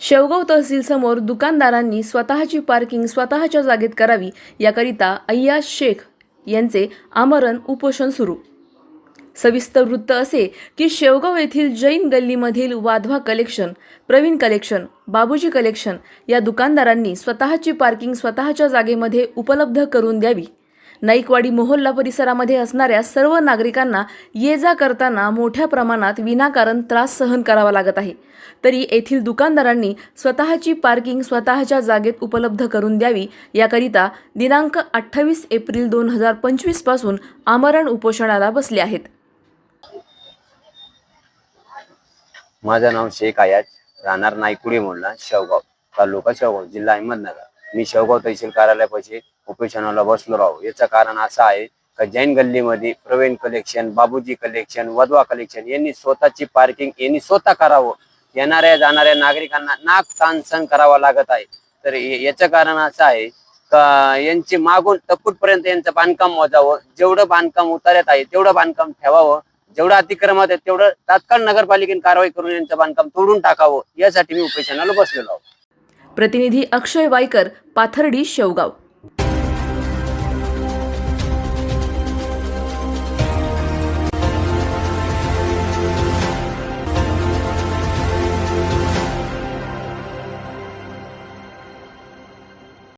शेवगाव तहसीलसमोर दुकानदारांनी स्वतःची पार्किंग स्वतःच्या जागेत करावी याकरिता अय्याज शेख यांचे आमरण उपोषण सुरू. सविस्तर वृत्त असे की शेवगाव येथील Jain गल्लीमधील Wadhwa collection Praveen collection Babuji collection या दुकानदारांनी स्वतःची पार्किंग स्वतःच्या जागेमध्ये उपलब्ध करून द्यावी. नाईकवाडी मोहल्ला परिसरामध्ये असणाऱ्या सर्व नागरिकांना ये जा करताना मोठ्या प्रमाणात विनाकारण त्रास सहन करावा लागत आहे. तरी येथील दुकानदारांनी स्वतःची पार्किंग स्वतःच्या जागेत उपलब्ध करून द्यावी. याकरिता दिनांक अठ्ठावीस एप्रिल दोन हजार पंचवीसपासून आमरण उपोषणाला बसले आहेत. माझं नाव शेख आयाज. राहणार नायकुडी मोडला शेवगाव तालुका शेवगाव जिल्हा अहमदनगर. मी शेवगाव तहसील कार्यालयापाशी उपोषणाला बसलो राहू. याचं कारण असं आहे का जैन गल्लीमध्ये Praveen collection Babuji collection Wadhwa collection यांनी स्वतःची पार्किंग यांनी स्वतः करावं. येणाऱ्या जाणाऱ्या नागरिकांना नाक ताण करावा लागत आहे. तर याचं कारण असं आहे का यांची मागून तपूटपर्यंत यांचं बांधकाम मोजावं. जेवढं बांधकाम उतार्यात आहे तेवढं बांधकाम ठेवावं. जेवढं अतिक्रमात आहे तेवढं तात्काळ नगरपालिकेने कारवाई करून यांचं बांधकाम तोडून टाकावं. यासाठी मी उपेशनाला बसलेलो आहोत प्रतिनिधी अक्षय वायकर पाथर्डी शेवगाव.